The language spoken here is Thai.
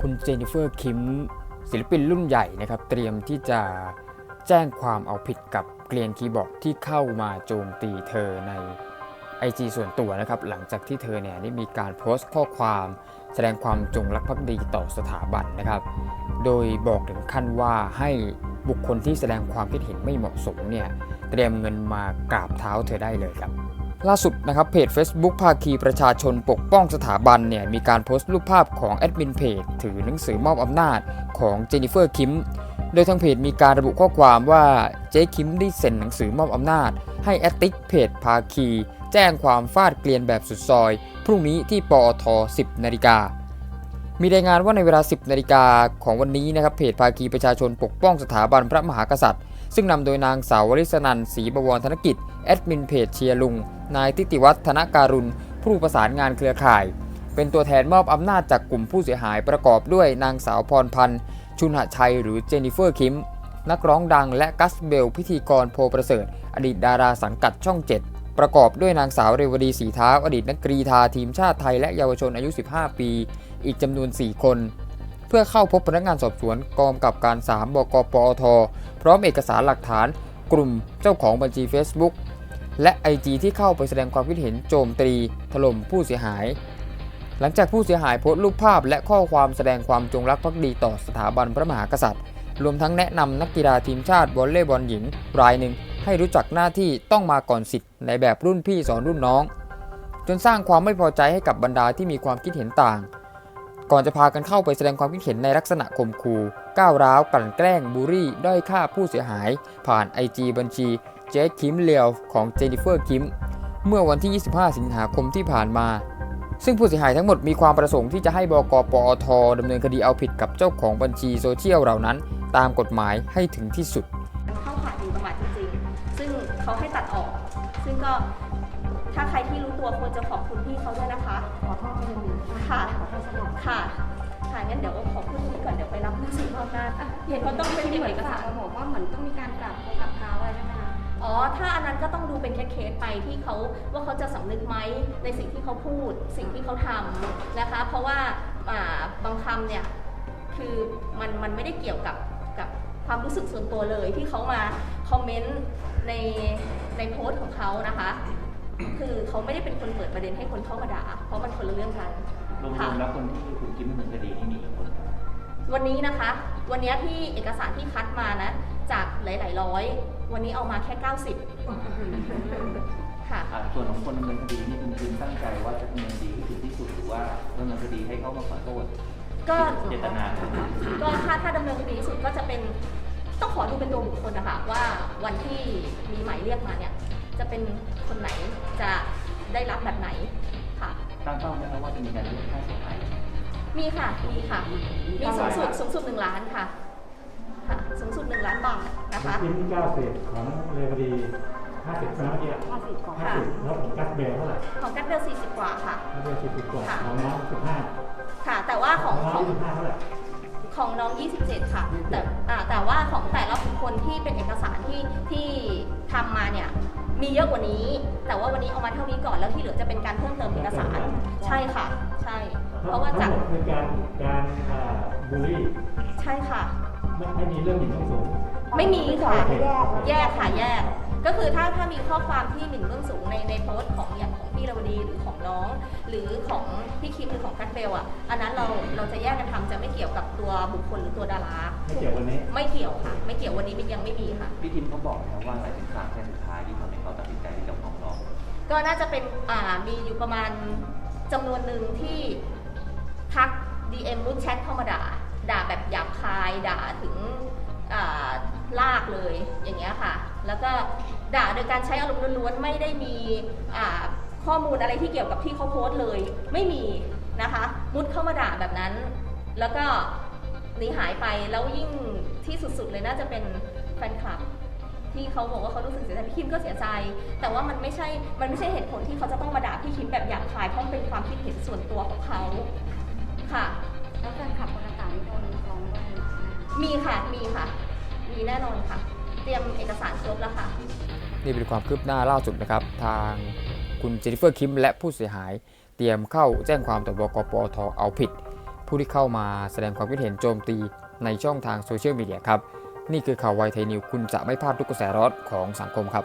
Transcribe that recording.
คุณเจนิเฟอร์คิมศิลปินรุ่นใหญ่นะครับ เตรียมที่จะแจ้งความเอาผิดกับเกลียนคีย์บอร์ดที่เข้ามาโจมตีเธอใน IG ส่วนตัวนะครับ หลังจากที่เธอเนี่ยได้มีการโพสต์ข้อความ แสดงความจงรักภักดีต่อสถาบันนะครับ โดยบอกถึงขั้นว่าให้บุคคลที่แสดงความคิดเห็นไม่เหมาะสมเนี่ยเตรียมเงินมากราบเท้าเธอได้เลยครับ ล่าสุดนะครับเพจ Facebook ภาคีประชาชนปกป้องสถาบันเนี่ยมีการโพสต์รูปภาพของแอดมินเพจถือหนังสือมอบอำนาจของเจนิเฟอร์คิมโดยทางเพจมีการระบุข้อความว่าเจ๊คิมได้เซ็นหนังสือมอบอำนาจ ให้แอตติกเพจภาคี แจ้งความฟาดเกลียนแบบสุดซอย พรุ่งนี้ที่ปอท 10นาฬิกามีรายงานว่าในเวลา 10นาฬิกาของวันนี้นะครับเพจภาคีประชาชนปกป้องสถาบันพระมหากษัตริย์ ซึ่งนำโดยนางสาววริศนันศรีบวรธนกิจ แอดมินเพจเชียร์ลุง นายทิติวัฒน์ธนการุณ ผู้ประสานงานเครือข่าย เป็นตัวแทนมอบอำนาจจากกลุ่มผู้เสียหายประกอบด้วยนางสาวพรพันธ์ ชุนหชัยหรือเจนนิเฟอร์คิม นักร้องดังและกัสเบล พิธีกรโพประเสริฐ อดีตดาราสังกัดช่อง 7 ประกอบด้วยนางสาวเรวดีสีเท้าอดีตนักกรีธาทีมชาติไทยและเยาวชนอายุ 15 ปี อีกจำนวน 4 คน เพื่อเข้าพบพนักงานสอบสวนกองกับการ 3 บกปอท พร้อมเอกสารหลักฐาน กลุ่มเจ้าของบัญชี Facebook และ IG ที่เข้าไปแสดงความคิดเห็นโจมตีถล่มผู้เสียหาย หลังจากผู้เสียหายโพสต์รูปภาพ และข้อความแสดงความจงรักภักดีต่อสถาบันพระมหากษัตริย์ รวมทั้งแนะนำนักกีฬาทีมชาติวอลเลย์บอลหญิง รายหนึ่งให้รู้จักหน้าที่ต้องมาก่อนสิทธิ์ในแบบรุ่นพี่สอนรุ่นน้อง จนสร้างความไม่พอใจให้กับบรรดาที่มีความคิดเห็นต่าง ก่อนจะพากันเข้าไปแสดงความคิดเห็นในลักษณะข่มขู่ก้าวร้าวกลั่นแกล้งบูรี่ด้อยค่าผู้เสียหาย ผ่าน IG บัญชีเจคิมเลียวของเจนิเฟอร์คิมเมื่อวันที่ 25 สิงหาคมที่ผ่านมา ซึ่งผู้เสียหายทั้งหมดมีความประสงค์ที่จะให้บกปอทดำเนินคดีเอาผิดกับเจ้าของบัญชีโซเชียลเหล่านั้น ตามกฎหมายให้ถึงที่สุด เข้าข่ายหมิ่นประมาทจริงๆ ซึ่งเขาให้ตัดออก ซึ่งก็ ถ้าใครที่รู้ตัวควรจะขอบคุณพี่เขาด้วยนะคะ ขอโทษเป็นอย่างนี้ค่ะขอโทษสำหรับค่ะ ค่ะงั้นเดี๋ยวขอพูดตรงนี้ก่อนเดี๋ยวไปรับหนังสือมอบอำนาจอะเห็นเขาต้องเป็นที่เก็บเหมือนเอกกับสารมาบอกว่าเหมือนต้องมีการกลับกลับเท้าอะไรใช่ไหมคะอ๋อ ถ้าอันนั้นก็ต้องดูเป็นเคสๆไปที่เขาว่าเขาจะสำนึกไหมในสิ่งที่เขาพูด สิ่งที่เขาทำนะคะ เพราะว่าอ่าบางคำเนี่ยคือมันมันไม่ได้เกี่ยวกับกับความรู้สึกส่วนตัวเลยที่เขามาคอมเมนต์ในในโพสต์ของเขานะคะ คือเขาไม่ได้เป็นคนเปิดประเด็นให้คนเข้ามาด่า เพราะมันคนละเรื่องกัน รวมๆแล้วคนที่ถูกคิดดำเนินคดีนี่มีกี่คน วันนี้นะคะ วันนี้ที่เอกสารที่คัดมานะ จากหลาย ๆ ร้อย วันนี้เอามาแค่ 90 ค่ะ อ่าส่วนของคนดำเนินคดีนี่คุณคืนตั้งใจว่าจะดำเนินคดีให้ถึงที่สุดหรือว่าดำเนินคดีให้เขามาขอโทษก็ เจตนาของเขาก็ถ้าถ้าดำเนินคดีที่สุดก็จะเป็นต้องขอดูเป็นตัวบุคคลนะคะว่าวันที่มีหมายเรียกมาเนี่ย จะเป็นคนไหนจะได้รับแบบไหนค่ะ ตั้งเป้าไหมครับว่าจะมีการเรียกค่าเสียหายมีค่ะ มีค่ะ มีสูงสุดสูงสุดหนึ่งล้านค่ะ ค่ะ สูงสุดหนึ่งล้านบาทนะคะชิ้นเก้าสิบของเรวดีห้าสิบนะเมื่อกี้ห้าสิบก่อนห้าสิบแล้วของกัสเบลเท่าไหร่ของกัตเบล40กว่าค่ะกัสเบลสิบสิบกว่าค่ะของน้องสิบห้าค่ะ แต่ว่าของน้ขอองงสิบห้าเท่าไหร่ของน้อง 27 ค่ะ แต่อ่าแต่ว่าของแต่ละบุคคลที่เป็นเอกสารที่ที่ทำมาเนี่ย มีเยอะกว่านี้ แต่ว่าวันนี้เอามาเท่านี้ก่อนแล้วที่เหลือจะเป็นการเพิ่มเติมเอกสาร ใช่ค่ะ ใช่ เพราะว่าทั้จากงหมดคือการการอ่าบูลลี่ใช่ค่ะ ไม่ไม่มีเรื่องหมิ่นต้องสูงไม่มีค่ะโอเคแยกค่ะแยก ก็คือถ้าถ้ามีข้อความที่หมิ่นเบื้องสูงในในโพสต์ของอย่างของ พี่รวดีหรือของน้อง หรือของพี่คิมหรือของกัตเบลอะอันนั้นเราเราจะแยกกันทำจะไม่เกี่ยวกับตัวบุคคลหรือตัวดาราไม่เกี่ยววันนี้ ไม่เกี่ยวค่ะ ไม่เกี่ยววันนี้มันยังไม่มีค่ะ พี่ทิมเขาบอกนะครับว่าอะไรเป็นสาเหตุสุดท้ายที่ทำให้เขาตัดสินใจที่จะฟ้องร้อง ก็น่าจะเป็นอ่ามีอยู่ประมาณจำนวนหนึ่งที่ทัก DM รุ่นแชทเข้ามาด่า ด่าแบบหยาบคาย ด่าถึงอ่าลากเลยอย่างเงี้ยค่ะ แล้วก็ด่าโดยการใช้อารมณ์ล้วนๆ ไม่ได้มีอ่า ข้อมูลอะไรที่เกี่ยวกับที่เขาโพสต์เลย ไม่มีนะคะ มุดเข้ามาด่าแบบนั้น แล้วก็หนีหายไปแล้วยิ่งที่สุดๆเลยน่าจะเป็นแฟนคลับที่เขาบอกว่าเขารู้สึกเสียใจพี่คิมก็เสียใจ แต่ว่ามันไม่ใช่ มันไม่ใช่เหตุผลที่เขาจะต้องมาด่าพี่คิมแบบหยาบคายเพราะมันเป็นความคิดเห็นส่วนตัวของเขาค่ะ แล้วแฟนคลับคนต่างๆนี่โดนฟ้องด้วยไหมมีค่ะ มีค่ะ มีแน่นอนค่ะ เตรียมเอกสารครบแล้วค่ะ นี่เป็นความคืบหน้าล่าสุดนะครับ ทาง คุณเจนิเฟอร์คิมและผู้เสียหาย เตรียมเข้าแจ้งความต่อบกปอทเอาผิด ผู้ที่เข้ามาแสดงความคิดเห็นโจมตีในช่องทางโซเชียลมีเดียครับ นี่คือข่าวไวไทยนิวคุณจะไม่พลาดทุกกระแสร้อนของสังคมครับ